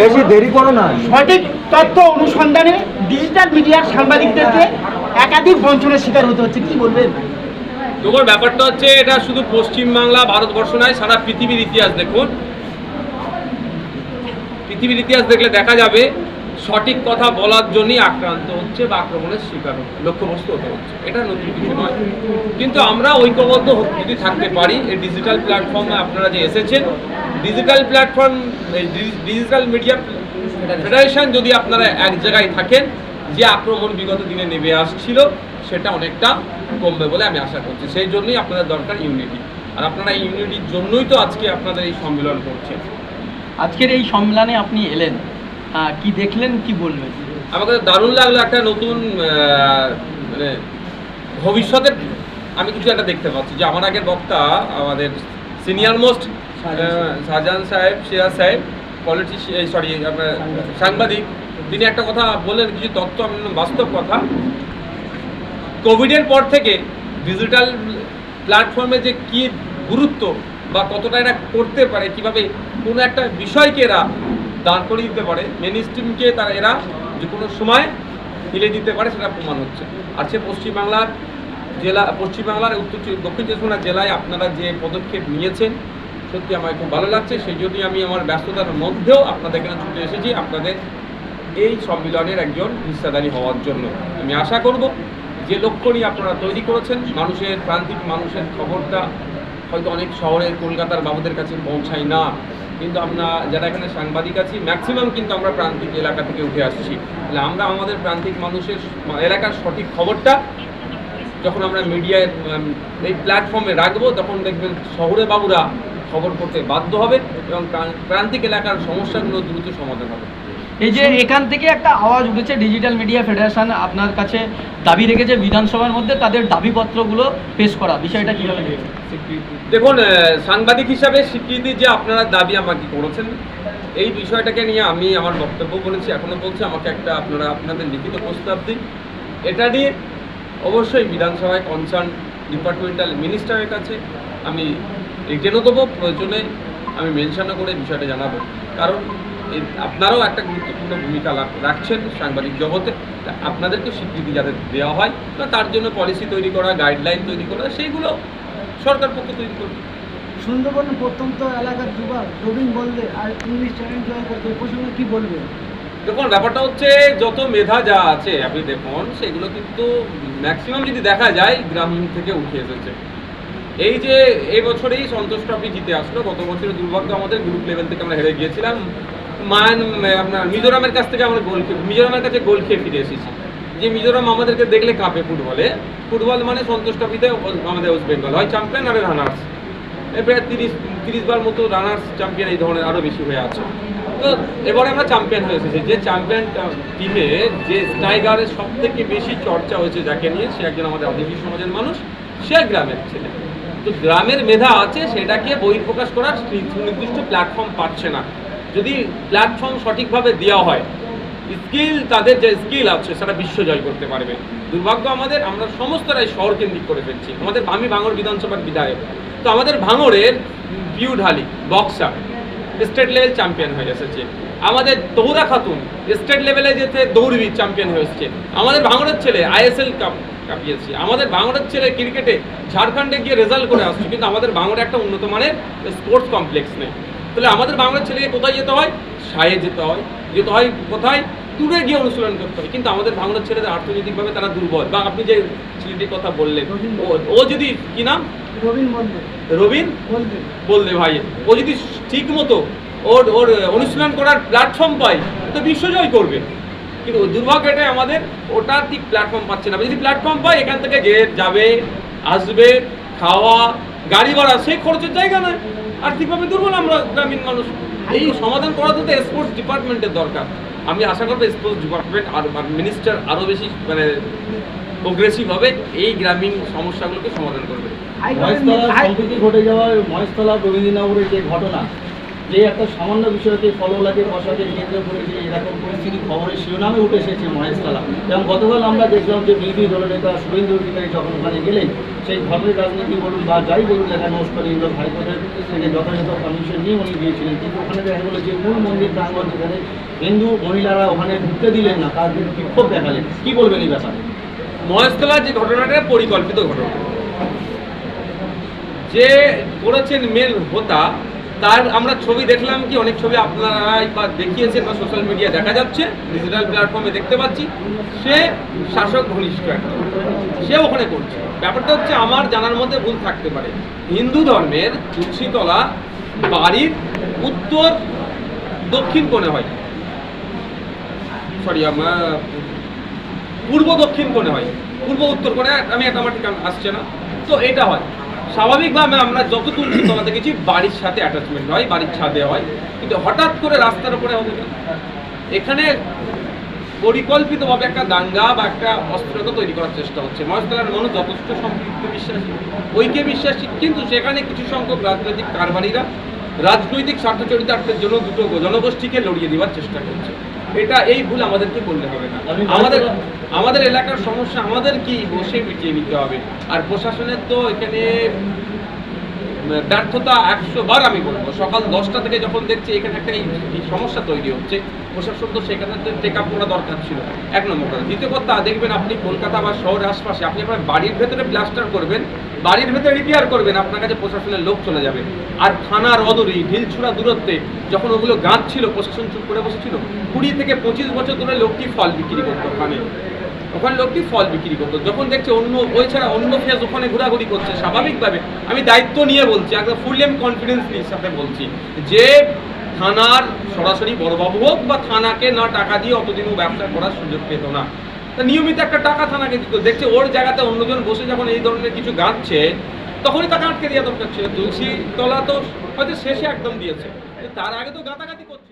বেশি দেরি করো না। সঠিক তথ্য অনুসন্ধানে ডিজিটাল মিডিয়ার সাংবাদিকদেরকে একাধিক বঞ্চনের শিকার হতে হচ্ছে। কি বলবেন? দেখুন ব্যাপারটা হচ্ছে এটা শুধু পশ্চিমবাংলা ভারতবর্ষ নয় সারা পৃথিবীর ইতিহাস দেখুন। পৃথিবীর ইতিহাস দেখলে দেখা যাবে সঠিক কথা বলার জন্যই আক্রান্ত হচ্ছে বা আক্রমণের শিকার হচ্ছে, লক্ষ্যবস্তু হতে হচ্ছে। এটা নতুন কিছু নয়। কিন্তু আমরা ঐক্যবদ্ধ যদি থাকতে পারি, এই ডিজিটাল প্ল্যাটফর্মে আপনারা যে এসেছেন digital platform digital media federation যদি আপনারা এক জায়গায় থাকেন, যে আক্রমণ বিগত দিনে নেমে আসছিল, সেটা অনেকটা কমবে বলে আমি আশা করছি। সেই জন্যই আপনাদের দরকার ইউনিটি আর আপনারা এই ইউনিটির জন্যই তো আজকে আপনাদের এই সম্মেলন করছেন। আজকের এই সম্মেলনে আপনি এলেন। কি দেখলেন কি বলবেন? আমাকে তো দারুণ লাগল একটা নতুন মানে ভবিষ্যতের আমি কিছু একটা দেখতে পাচ্ছি যে আমার আগের বক্তা আমাদের সিনিয়র মোস্ট শাহজাহান সাহেব। সিরাজ সাহেব পলিটিশিয়ান সরি আপনার সাংবাদিক। তিনি একটা কথা বললেন কিছু তথ্য বাস্তব কথা। কোভিডের পর থেকে ডিজিটাল প্ল্যাটফর্মে যে কি গুরুত্ব বা কতটা এরা করতে পারে কীভাবে কোনো একটা বিষয়কে এরা দাঁড় করিয়ে দিতে পারে। মেন স্ট্রিমকে তারা এরা যে কোনো সময় হিলে দিতে পারে সেটা প্রমাণ হচ্ছে। আর সে পশ্চিমবাংলার জেলা, পশ্চিমবাংলার উত্তর দক্ষিণ চব্বিশ পরগনা জেলায় আপনারা যে পদক্ষেপ নিয়েছেন, সত্যি আমার খুব ভালো লাগছে। সেই জন্যই আমি আমার ব্যস্ততার মধ্যেও আপনাদের এখানে ছুটে এসেছি, আপনাদের এই সম্মিলনের একজন হিস্সাদারি হওয়ার জন্য। আমি আশা করব যে লক্ষ্য নিয়ে আপনারা তৈরি করেছেন, মানুষের প্রান্তিক মানুষের খবরটা হয়তো অনেক শহরের, কলকাতার বাবুদের কাছে পৌঁছায় না। কিন্তু আমরা যারা এখানে সাংবাদিক আছি ম্যাক্সিমাম কিন্তু আমরা প্রান্তিক এলাকা থেকে উঠে আসছি। তাহলে আমরা আমাদের প্রান্তিক মানুষের এলাকার সঠিক খবরটা যখন আমরা মিডিয়ায় এই প্ল্যাটফর্মে রাখব, তখন দেখবেন শহরে বাবুরা খবর করতে বাধ্য হবে এবং প্রান- প্রান্তিক এলাকার সমস্যাগুলো দ্রুত সমাধান হবে। এই যে এখান থেকে একটা আওয়াজ উঠেছে ডিজিটাল মিডিয়া ফেডারেশন আপনার কাছে দাবি রেখেছে বিধানসভার মধ্যে তাদের দাবিপত্রগুলো পেশ করা। বিষয়টা কীভাবে? দেখুন সাংবাদিক হিসাবে স্বীকৃতি যে আপনারা দাবি আমাকে করেছেন, এই বিষয়টাকে নিয়ে আমি আমার বক্তব্য বলেছি, এখনও বলছি, আমাকে একটা আপনারা আপনাদের লিখিত প্রস্তাব দিন। এটা নিয়ে অবশ্যই বিধানসভায় কনসার্ন ডিপার্টমেন্টাল মিনিস্টারের কাছে আমি রিটেনও দেবো, প্রয়োজনে আমি মেনশনও করে বিষয়টা জানাব। কারণ আপনারাও একটা গুরুত্বপূর্ণ ভূমিকা রাখছেন সাংবাদিক জগতে। আপনাদেরকে স্বীকৃতি যাতে দেওয়া হয় তো তার জন্য পলিসি তৈরি করা গাইডলাইন তৈরি করা সেইগুলো সরকার পক্ষ তৈরি করবে। সুন্দরবন প্রত্যন্ত এলাকার যুবক রবীন বললে আর ইংলিশ চ্যানেল জয় করতে প্রসঙ্গে কি বলবেন দেখুন ব্যাপারটা হচ্ছে যত মেধা যা আছে আপনি দেখুন সেগুলো কিন্তু ম্যাক্সিমাম যদি দেখা যায় গ্রাম থেকে উঠে এসেছে। এই যে এবছরেই বছরেই সন্তোষ ট্রফি জিতে আসলো গত বছরের দুর্ভাগ্য আমাদের গ্রুপ লেভেল থেকে আমরা হেরে গিয়েছিলাম। মান আপনার মিজোরামের কাছ থেকে আমরা গোল খেয়ে, মিজোরামের কাছে গোল খেয়ে ফিরে এসেছি। যে মিজোরাম আমাদেরকে দেখলে কাঁপে ফুটবলে। ফুটবল মানে সন্তোষ ট্রফিতে আমাদের ওয়েস্ট বেঙ্গল হয় চ্যাম্পিয়ন আর রানার্স। প্রায় তিরিশ তিরিশ বার মতো রানার্স চ্যাম্পিয়ন এই ধরনের আরও বেশি হয়ে আছে। তো এবারে আমরা চ্যাম্পিয়ন হয়ে এসেছি। যে চ্যাম্পিয়ন টিমে যে টাইগারের সব থেকে বেশি চর্চা হয়েছে যাকে নিয়ে, সে একজন আমাদের আদিবাসী সমাজের মানুষ, সে গ্রামের ছেলে। তো গ্রামের মেধা আছে, সেটাকে বহিঃপ্রকাশ করার নির্দিষ্ট প্ল্যাটফর্ম পাচ্ছে না। যদি প্ল্যাটফর্ম সঠিকভাবে দেওয়া হয় স্কিল তাদের যে স্কিল আছে, সেটা বিশ্ব জয় করতে পারবে। দুর্ভাগ্য আমাদের, আমরা সমস্তটাই শহর কেন্দ্রিক করে ফেলছি। আমাদের আমি ভাঙড় বিধানসভার বিধায়ক। তো আমাদের ভাঙড়ের Piu Dhali boxer state level champion হয়ে এসেছে। আমাদের দৌড়া খাতুন স্টেট লেভেলে যেতে দৌড়বি চ্যাম্পিয়ন হয়ে এসেছে। আমাদের ভাঙড়ের ছেলে আইএসএল কাপ কাপিয়েছে। আমাদের ভাঙড়ের ছেলে ক্রিকেটে ঝাড়খণ্ডে গিয়ে রেজাল্ট করে আসছে। কিন্তু আমাদের ভাঙড়ে একটা উন্নত মানের স্পোর্টস কমপ্লেক্স নেই। তাহলে আমাদের বাংলার ছেলেকে কোথায় যেতে হয়? সায়ে যেতে হয়। যেতে হয় কোথায়? দূরে গিয়ে অনুশীলন করতে হয়। কিন্তু আমাদের বাংলার ছেলেদের অর্থনৈতিকভাবে তারা দুর্বল। বা আপনি যে ছেলেটির কথা বললেন ও- যদি কি নাম? রবীন বলদে রবিন বললে ভাই। ও যদি ঠিক মতো ওর ওর অনুশীলন করার প্ল্যাটফর্ম পায় তো বিশ্বজয় করবে। কিন্তু দুর্ভাগ্য এটাই আমাদের ওটা ঠিক প্ল্যাটফর্ম পাচ্ছে না। যদি প্ল্যাটফর্ম পায় এখান থেকে যে যাবে আসবে খাওয়া গাড়ি ভাড়া সেই খরচের জায়গা নয়। আর্থিকভাবে দুর্বল আমরা গ্রামীণ মানুষ। এই সমাধান করা তো স্পোর্টস ডিপার্টমেন্টের দরকার। আমি আশা করব স্পোর্টস ডিপার্টমেন্ট আর মিনিস্টার আরও বেশি মানে প্রোগ্রেসিভ হবে এই গ্রামীণ সমস্যাগুলোকে সমাধান করবে। ঘটে যাওয়া মহেশতলা রবীন্দ্রনগরের যে ঘটনা যে একটা সামান্য বিষয়তে ফললাকে বসাতে কেন্দ্র করে যে এরকম পরিস্থিতি খবরের শিরোনামে উঠে এসেছে মহেশতলা এবং গতকাল আমরা দেখলাম যে বিরোধী দলনেতা শুভেন্দু অধিকারী যখন ওখানে গেলেন, সেই ধর্মের রাজনীতি বলুন বা যাই বলুন এখানে নস্কর ইন্দ্র হাইকোর্টের থেকে যথাযথ পারমিশন নিয়ে উনি গিয়েছিলেন। কিন্তু ওখানে দেখা গেলো যে মূল মন্দির প্রাঙ্গণ যেখানে হিন্দু মহিলারা ওখানে ঢুকতে দিলেন না, তার বিক্ষোভ দেখালেন। কি বলবেন এই ব্যাপারে? মহেশতলার যে ঘটনাটা পরিকল্পিত ঘটনা। যে করেছেন মেল হোতা তার আমরা ছবি দেখলাম কি, অনেক ছবি আপনারাই বা দেখিয়েছেন বা সোশ্যাল মিডিয়া দেখা যাচ্ছে ডিজিটাল প্ল্যাটফর্মে দেখতে পাচ্ছি। সে শাসক ঘনিষ্ঠ একটা। সে ওখানে করছে। ব্যাপারটা হচ্ছে আমার জানার মধ্যে ভুল থাকতে পারে। হিন্দু ধর্মের তুলসীতলা বাড়ির উত্তর দক্ষিণ কোণে হয়। সরি আমার পূর্ব দক্ষিণ কোণে হয়। পূর্ব উত্তর কোণে, আমি এটা আমার ঠিক আসছে না। তো এটা হয়। স্বাভাবিকভাবে আমরা যত তুলসী তলা দেখেছি বাড়ির সাথে অ্যাটাচমেন্ট হয়, বাড়ির ছাদে হয় কিন্তু হঠাৎ করে রাস্তার উপরে কেন? এখানে পরিকল্পিতভাবে একটা দাঙ্গা বা একটা অস্থিরতা তৈরি করার চেষ্টা হচ্ছে মহেশতলার মানুষ যথেষ্ট সম্পৃক্ত বিশ্বাসী, ঐক্যে বিশ্বাসী, কিন্তু সেখানে কিছু সংখ্যক রাজনৈতিক কারবারিরা রাজনৈতিক স্বার্থ চরিতার্থের জন্য দুটো জনগোষ্ঠীকে লড়িয়ে দেওয়ার চেষ্টা করছে এটা এই ভুল আমাদেরকে বললে হবে না। আমাদের আমাদের এলাকার সমস্যা আমাদের কি বসে মিটিয়ে নিতে হবে। আর প্রশাসনের তো এখানে ব্যর্থতা একশো বার আমি বলব। সকাল দশটা থেকে যখন দেখছি এখানে একটা সমস্যা তৈরি হচ্ছে, প্রশাসন তো সেখানে টেক আপ করা দরকার ছিল। এক নম্বর কথা। দ্বিতীয় কথা, দেখবেন আপনি কলকাতা বা শহরের আশপাশে আপনি আপনার বাড়ির ভেতরে প্লাস্টার করবেন, বাড়ির ভেতরে রিপেয়ার করবেন, আপনার কাছে প্রশাসনের লোক চলে যাবে। আর থানার অদূরি, ঢিলছুড়া দূরত্বে যখন ওগুলো গাছ ছিল, প্রশাসন চুপ করে বসেছিল, কুড়ি থেকে পঁচিশ বছর ধরে লোকটি ফল বিক্রি করতো ওখানে। ওখানে লোকটি ফল বিক্রি করতো। যখন দেখছে অন্য, ওই ছাড়া অন্য ফেজ ওখানে ঘোরাঘুরি করছে, স্বাভাবিকভাবে আমি দায়িত্ব নিয়ে বলছি একদম ফুল এম কনফিডেন্স নিয়ে সাথে বলছি যে থানার সরাসরি বড়বাবু হোক বা থানাকে না টাকা দিয়ে অতদিনও ব্যবসা করার সুযোগ পেত না। তা নিয়মিত একটা টাকা থানাকে দিত। দেখছে ওর জায়গাতে অন্যজন বসে যখন এই ধরনের কিছু গাঁচ্ছে, তখনই তাকে আটকে দেওয়া দরকার ছিল। তুলসী তলা তো হয়তো শেষে একদম দিয়েছে। তার আগে তো গাঁতাগাতি করছে।